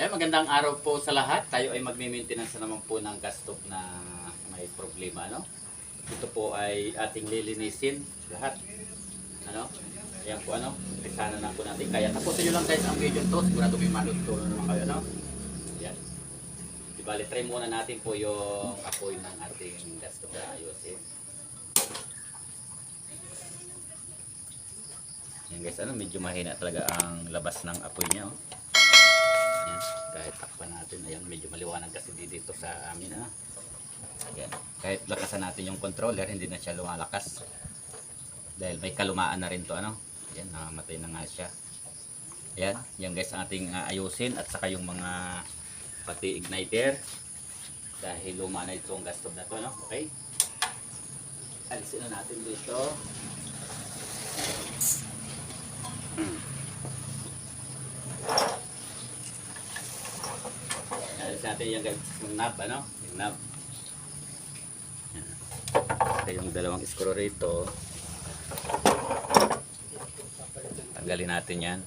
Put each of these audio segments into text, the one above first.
Eh, magandang araw po sa lahat. Tayo ay magme-maintenance na naman po ng gas stove na may problema, ano? Ito po ay ating lilinisin lahat. Ano? Ayan po, ano? Umpisahan na po natin. Kaya tapusin nyo lang guys ang video to. Sigurado may matutulong naman kayo, ano? Ayan. Di bali, try muna natin po yung apoy ng ating gas stove na ayusin. Yan guys, ano, medyo mahina talaga ang labas ng apoy niya, oh. Kahit takpan natin, ayan, medyo maliwanag kasi di- dito sa amin, ano. Ayan, kahit lakasan natin yung controller, hindi na siya lumalakas. Dahil may kalumaan na rin to, ano. Ayan, namamatay na nga siya. Ayan, yan guys ang ating ah, ayusin at saka yung mga pati igniter. Dahil luma na itong gas stove na to, ano. Okay? Alisin na natin dito. Alis natin yung, yung knob, ano? Yung knob. Ito yung dalawang screw rito. Tanggalin natin yan.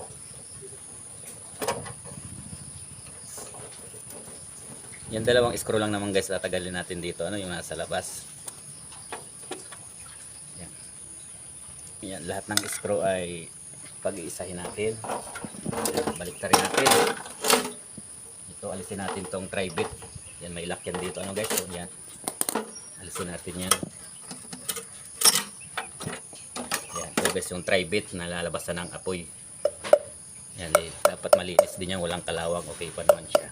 Yung dalawang screw lang naman guys, tatagalin natin dito, ano, yung nasa labas. Yan. Yan, lahat ng screw ay pag-iisahin natin. Balik rin natin. Alisin natin tong tri-bit. Yan, may lock yan dito. Ano guys? So, yan. Alisin natin yan. Yan. Ito guys, yung tri-bit na lalabasan ng apoy. Yan, eh, dapat malinis din yan. Walang kalawang. Okay pa naman siya.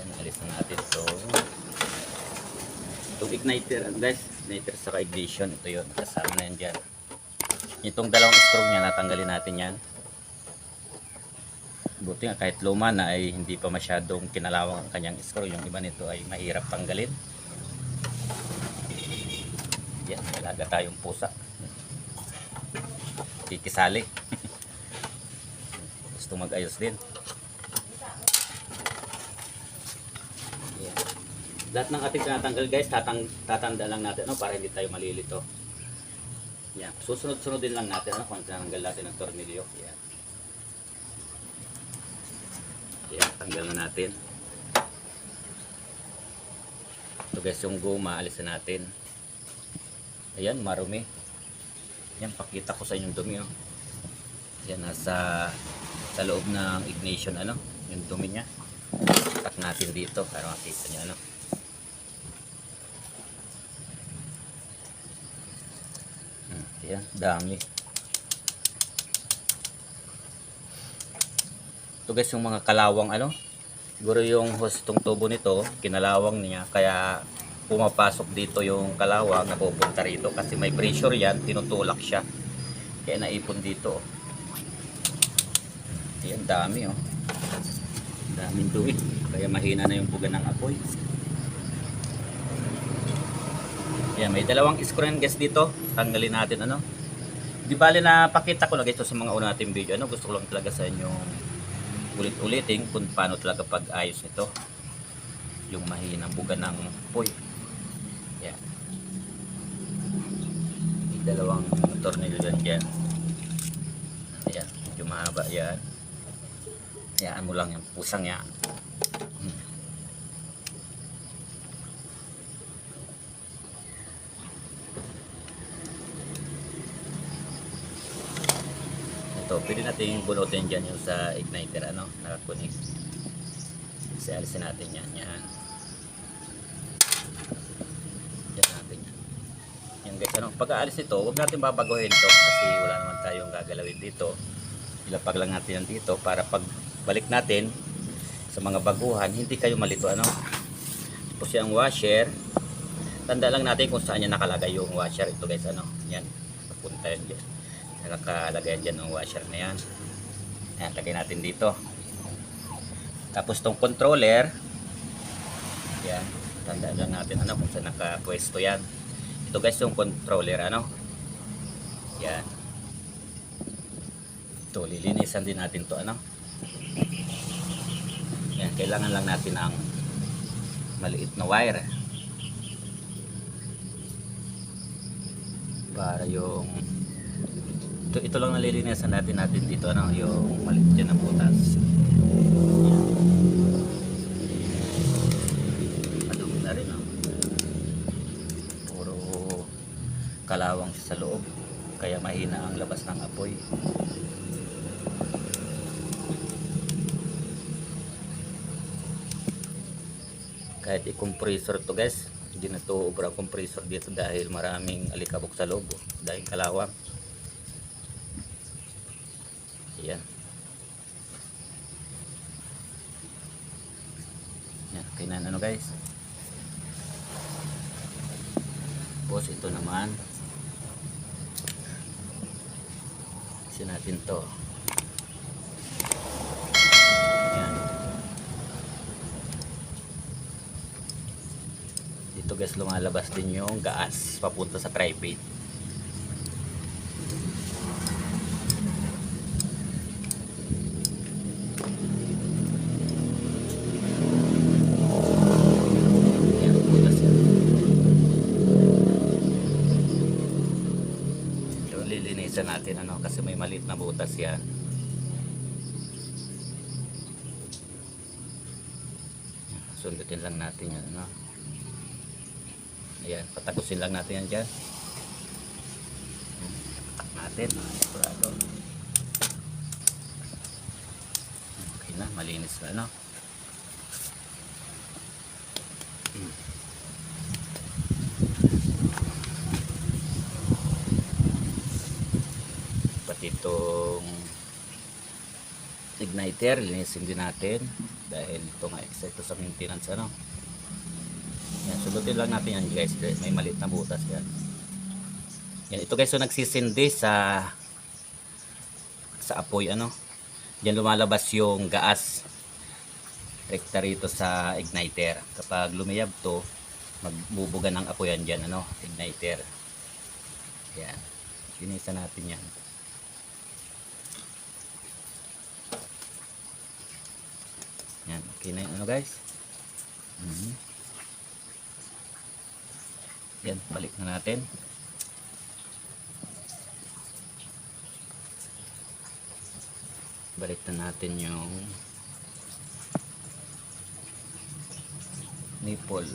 Yan, alis na natin to. Itong igniter, guys, igniter sa ignition. Ito yun, kasama na yan dyan. Itong dalawang screw niya, natanggalin natin yan. Buti nga kahit luma na ay hindi pa masyadong kinalawang ang kanyang screw. Yung iba nito ay mahirap tanggalin. Yan, talaga tayong pusa. Kikisali. Gusto mag-ayos din. Yan. Lahat ng ating tinatanggal guys, tatang, tatanda lang natin no, para hindi tayo malilito. Yan. Susunod-sunod din lang natin ano, kung tinanggal natin ng tornilyo. Yan. Yan, tanggal na natin. Ito guys, yung guma, alisin natin. Ayan, marumi. Yan, pakita ko sa inyong dumi. Oh. Yan, nasa sa loob ng ignition, ano, yung dumi niya. Tak natin dito para makita niyo, ano. Hmm, Yan, dami. Ito guys yung mga kalawang ano. Siguro yung hose itong tubo nito, kinalawang niya. Kaya pumapasok dito yung kalawang napupunta rito. Kasi may pressure yan, tinutulak siya. Kaya naipon dito. Ayan, dami oh. Daming tuwid. Kaya mahina na yung buga ng apoy. Ayan, may dalawang screw guys dito. Tanggalin natin ano. Di bali na pakita ko lang ito sa mga una nating video. Ano, gusto ko lang talaga sa inyo ulit-ulitin kung paano talaga pag-ayos nito. Yung mahinang buga ng apoy. Yan. May dalawang tornilyo dyan dyan. Ayan, medyo mahaba yan. Hayaan mo lang yung pusang yan. Ito, pwede natin bunutin dyan yung sa igniter, ano, nakakunik. Kasi alisin natin yan, yan. Yan natin yan. Yan guys, ano, pag aalis nito, huwag natin babaguhin ito kasi wala naman tayong gagalawin dito. Ilapag lang natin yan dito para pag balik natin sa mga baguhan, hindi kayo malito, ano. Tapos yung washer, tanda lang natin kung saan yan nakalagay yung washer. Ito guys, ano, yan, papunta yan dyan nakalagay dyan ng washer na yan. Yan, lagay natin dito. Tapos tong controller yan, tanda lang natin ano kung saan nakapwesto yan. Ito guys yung controller ano? Yan ito, lilinisan din natin to ano? Yan, kailangan lang natin ng maliit na wire. Para yung Ito, ito lang nalilinisan natin natin dito, ano, yung maliit dyan na butas. Madumi na rin, no? Puro kalawang sa loob. Kaya mahina ang labas ng apoy. Kahit i-compressor to guys, hindi na to compressor dito dahil maraming alikabok sa loob. oh, Dahil kalawang. Yan. Na ano guys. Tapos ito naman. Kasi natin to. Yan. Dito guys lumalabas din yung gas papunta sa private. Yan, butas yan. Yung lilinisan natin ano kasi may maliit na butas yan. Sundutin lang natin yan ano. Ayan, patagusin lang natin yan dyan. Patak natin. Okay na, malinis na ano. Hmm. pati itong igniter linisin din natin. Dahil ito nga isa ito sa maintenance ano? Yan sulutin lang natin yan guys. May maliit na butas yan. Yan ito guys so nagsisindi sa sa apoy ano? Diyan lumalabas yung gas rekta rito sa igniter. Kapag lumiyab to magbubuga ng apoy yan dyan ano? Igniter. Yan. Linisan natin yan Yan, okay na yung ano guys. Mhm. Yan, balik na natin. Balik na natin yung nipple.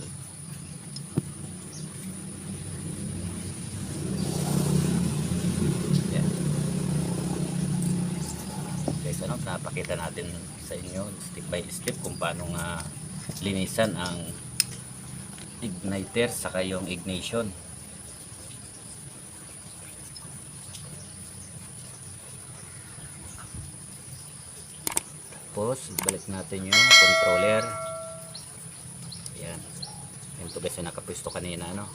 Yan. guys ano napakita natin sa inyo step by step kung paano nga linisan ang igniter saka yung ignition. Tapos balik natin yung controller. Yan yan to guys yung nakapwisto kanina no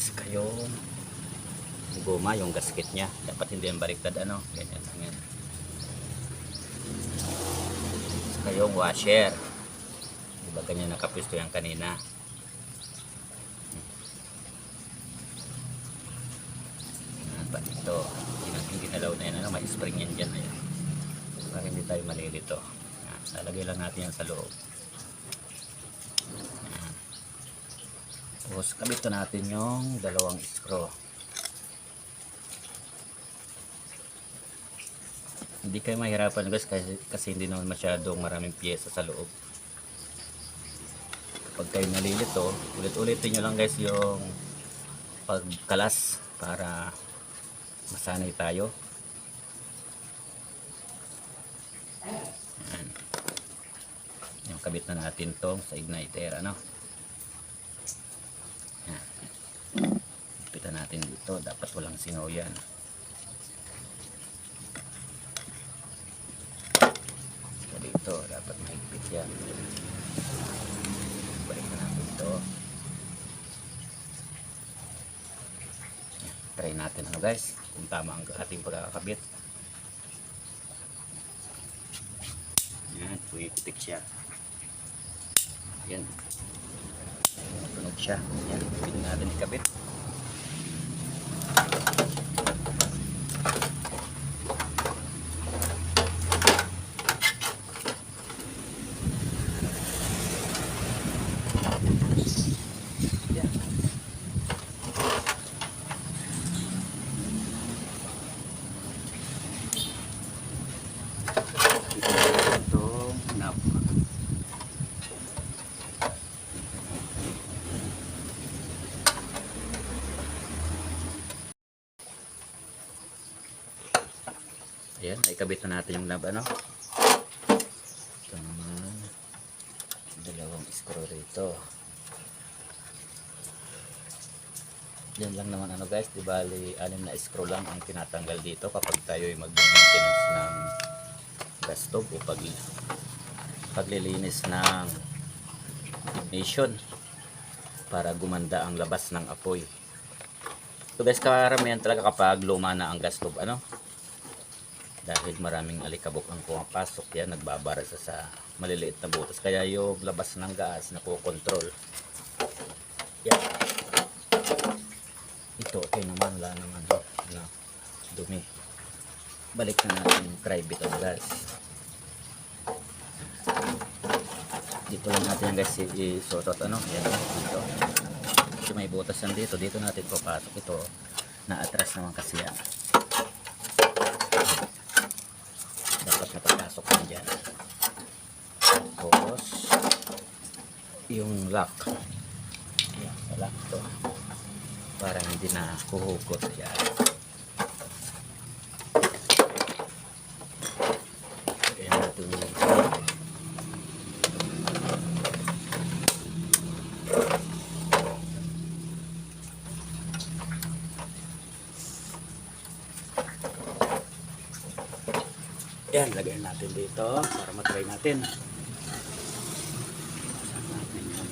saka yung goma yung gasket niya. Dapat hindi yung baliktad ano? Ganyan lang yan. Saka yung washer. Diba ganyan nakapisto yan kanina? Yan pa ito. Hindi ginalaw na yan ano? May spring yan dyan ayan. para hindi tayo malilito. Yan. lalagay lang natin yan sa loob. Yan. tapos kabit na natin yung dalawang screw hindi kayo mahirapan guys kasi, kasi hindi naman masyadong maraming pyesa sa loob. Kapag kayo nalilito ulit-ulitin nyo lang guys yung pagkalas para masanay tayo. Yan. yung kabit na natin tong sa igniter ano? Yan. Ipitan natin dito. Dapat walang singaw yan So, dito dapat yan balik na natin ito. Try natin ano guys kung tama ang ating pagkakabit. Yan pumipitik siya. Yan tunog siya. Yan pwede natin ikabit Yan. Ayan, naikabit na natin yung lab, ano? Ito naman. Dalawang screw rito. Yan lang naman ano guys, di bali anim na screw lang ang tinatanggal dito kapag tayo ay mag-maintenance ng gas stove o pag paglilinis ng ignition para gumanda ang labas ng apoy. So guys, karamihan talaga kapag luma na ang gas stove, ano? Dahil maraming alikabok ang pumapasok yan, nagbabara sa, sa maliliit na butas. Kaya yung labas ng gas na control Yan. Ito, okay naman, wala naman ano, dumi. Balik na natin bit ang gas. Dito lang natin yung gas i- isutot, ano, yan, dito. Kasi may butas yan dito, dito natin papasok ito. Na-atras naman kasi yan. Dapat napapasok yan dyan. Tapos, yung lock. Yan, sa lock to para hindi na kuhukot siya. Kaya natin yung Yan, lagyan natin dito para matry natin. Saan natin yan?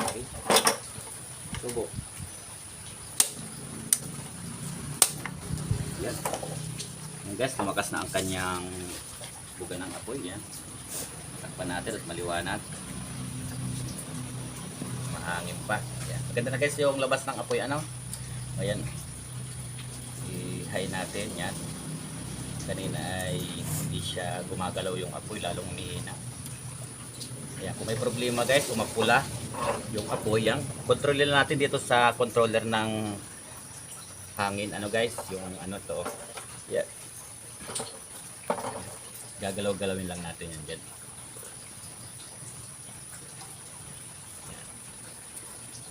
Okay. Subo. Yan. Yan guys, lumakas na ang kanyang buga ng apoy. Yan. Takpan natin at maliwanag. Mahangin pa. Yan. Maganda na guys yung labas ng apoy. Ano? Ayan. I-high natin. Yan. Kanina ay hindi siya gumagalaw yung apoy. Lalong umihina. Ayan. Kung may problema guys, umapula yung apoy yan. Kontrolin natin dito sa controller ng hangin ano guys, yung ano to. Yeah. Gagalaw-galawin lang natin yan dyan.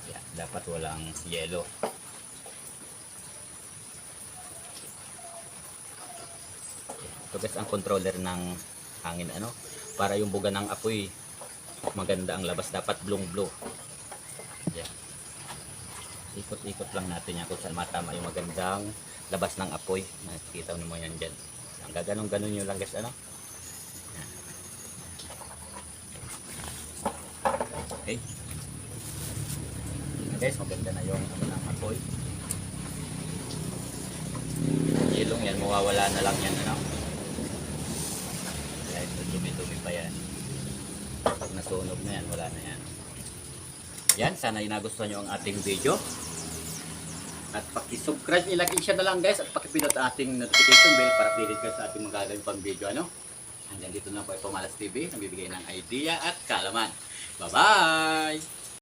Yeah, dapat walang yellow. Ito guys ang controller ng hangin ano para yung buga ng apoy maganda ang labas dapat blong yan ikot-ikot lang natin yan kung saan matama yung magandang labas ng apoy. Nakikita mo yan dyan. Ang gaganong ganon nyo lang guys ano okay. Guys maganda na yung ano ng apoy. Ilong yan mawawala na lang yan ano? Kaya ito dumi-dumi pa yan. Pag nasunog na yan, wala na yan. Yan, sana yung nagustuhan nyo ang ating video. At paki-subscribe, ilagay siya na lang guys at pakipindot ating notification bell para updated kayo sa ating mga gagawin pang video. Ano? Hanggang dito na po ito Malas TV, nagbibigay ng idea at kalaman. Bye-bye!